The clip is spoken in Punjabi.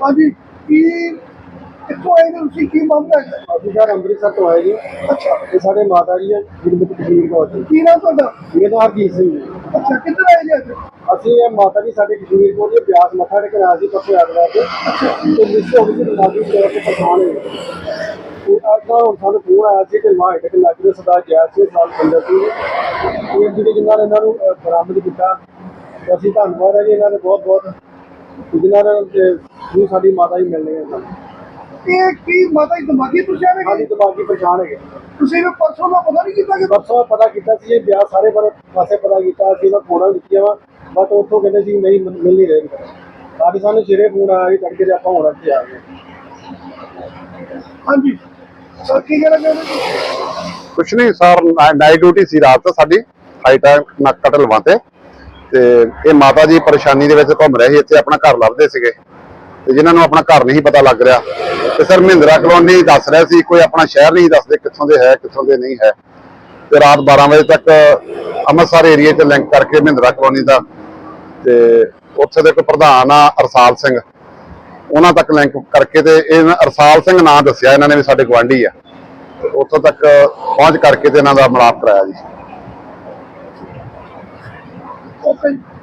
ਹਾਂਜੀ ਕੀ ਕਿੱਥੋਂ ਆਏ ਨੇ ਤੁਸੀਂ? ਕੀ ਮਾਮਲਾ ਹੈ ਅਸੀਂ ਸਰ ਅੰਮ੍ਰਿਤਸਰ ਤੋਂ ਆਏ ਜੀ। ਅੱਛਾ। ਇਹ ਸਾਡੇ ਮਾਤਾ ਜੀ ਹੈ ਗੁਰਮਤਿ ਕਸ਼ਮੀਰ ਕੌਰ ਜੀ। ਕੀ ਨਾਮ ਤੁਹਾਡਾ? ਇਹ ਤਾਂ ਹਰਜੀਤ ਸਿੰਘ ਜੀ। ਅੱਛਾ ਕਿੱਧਰ ਆਏ ਜੀ ਅੱਜ? ਅਸੀਂ ਇਹ ਮਾਤਾ ਜੀ ਸਾਡੇ ਕਸ਼ਮੀਰ ਕੋਲ ਜੀ ਬਿਆਸ ਮੱਥਾ ਟੇਕਣ ਆਏ ਸੀ ਪਰਸੋਂ ਐਤਵਾਰ ਤੇ ਤੇ ਮਿਸ ਹੋ ਗਈ ਸੀ ਦਿਮਾਗੀ ਤੌਰ ਤੇ ਪਰੇਸ਼ਾਨ ਹੋਏ ਤੇ ਅੱਜ ਦਾ ਹੁਣ ਸਾਨੂੰ ਫੋਨ ਆਇਆ ਸੀ ਕਿ ਮਾਂ ਟੇਕ ਲੱਗ ਰਿਹਾ ਸਦਾ ਜੈ ਸਿੰਘ ਸਾਲ ਪੰਦਰ ਸੀ। ਇਹ ਜਿਹੜੇ ਜਿਨ੍ਹਾਂ ਨੇ ਇਹਨਾਂ ਨੂੰ ਬਰਾਮਦ ਕੀਤਾ। ਅਸੀਂ ਧੰਨਵਾਦ ਹੈ ਜੀ ਇਹਨਾਂ ਦੇ ਬਹੁਤ ਬਹੁਤ ਜਿਨ੍ਹਾਂ ਨੇ ਜੋ ਸਾਡੀ ਮਾਤਾ ਜੀ ਮਿਲਣੇ ਆ ਸਾਨੂੰ। ਇਹ ਕੀ ਮਾਤਾ ਜੀ ਦਿਮਾਗੀ ਪੁੱਛਿਆ ਨੇ ਸਾਡੀ ਦਿਮਾਗੀ ਪਰੇਸ਼ਾਨ ਹੈਗੇ। ਤੁਸੀਂ ਵੀ ਪਰਸੋਂ ਦਾ ਪਤਾ ਨਹੀਂ ਕੀਤਾ ਕਿ ਪਰਸੋਂ ਪਤਾ ਕੀਤਾ ਸੀ ਇਹ ਵਿਆਹ ਸਾਰੇ ਬਾਰੇ ਪਾਸੇ ਪਤਾ ਕੀਤਾ ਸੀ ਮੈਂ ਫੋਨਾਂ ਦਿੱਤੀਆਂ ਵਾ ਬਟ ਉੱਥੋਂ ਕਹਿੰਦੇ ਸੀ ਨਹੀਂ ਮਿਲ ਮਿਲ ਨਹੀਂ ਰਹੇ। ਅੱਜ ਸਾਨੂੰ ਸਿਰੇ ਫੋਨ ਆਇਆ ਸੀ ਤੜਕੇ ਤੇ ਆਪਾਂ ਹੁਣ ਇੱਥੇ ਆ ਗਏ। ਹਾਂਜੀ। ਸਰ ਕੀ ਕਹਿਣਾ ਚਾਹੁੰਦੇ ਜੀ? ਕੁਛ ਨਹੀਂ ਸਰ ਨਾਈਟ ਡਿਊਟੀ ਸੀ ਰਾਤ ਤੋਂ ਸਾਡੀ ਹਾਈ ਟਾਈਮ ਨੱਕਟ ਲਵਾਂ ਤੇ। ਤੇ ਇਹ ਮਾਤਾ ਜੀ ਪਰੇਸ਼ਾਨੀ ਦੇ ਵਿੱਚ ਘੁੰਮ ਰਹੇ ਸੀ ਇੱਥੇ ਆਪਣਾ ਘਰ ਲੱਭਦੇ ਸੀਗੇ। ਤੇ ਜਿਨ੍ਹਾਂ ਨੂੰ ਆਪਣਾ ਘਰ ਨਹੀਂ ਪਤਾ ਲੱਗ ਰਿਹਾ। ਤੇ ਸਰ, ਮਹਿੰਦਰਾ ਕਲੋਨੀ ਦੱਸ ਰਿਹਾ ਸੀ, ਕੋਈ ਆਪਣਾ ਸ਼ਹਿਰ ਨਹੀਂ ਦੱਸਦੇ ਕਿੱਥੋਂ ਦੇ ਹੈ, ਕਿੱਥੋਂ ਦੇ ਨਹੀਂ ਹੈ। ਤੇ ਰਾਤ 12 ਵਜੇ ਤੱਕ ਅੰਮ੍ਰਿਤਸਰ ਏਰੀਆ 'ਚ ਲਿੰਕ ਕਰਕੇ ਮਹਿੰਦਰਾ ਕਲੋਨੀ ਦਾ। ਤੇ ਉੱਥੇ ਦੇ ਇੱਕ ਪ੍ਰਧਾਨ ਆ, ਅਰਸਾਲ ਸਿੰਘ। ਉਹਨਾਂ ਤੱਕ ਲਿੰਕ ਕਰਕੇ ਤੇ ਇਹ ਅਰਸਾਲ ਸਿੰਘ ਨਾਂ ਦੱਸਿਆ, ਇਹਨਾਂ ਨੇ ਵੀ ਸਾਡੇ ਗਵਾਂਢੀ ਆ। ਉੱਥੋਂ ਤੱਕ ਪਹੁੰਚ ਕਰਕੇ ਤੇ ਇਹਨਾਂ ਦਾ ਮਿਲਾਪ ਕਰਾਇਆ ਜੀ। ਓਕੇ ਜੀ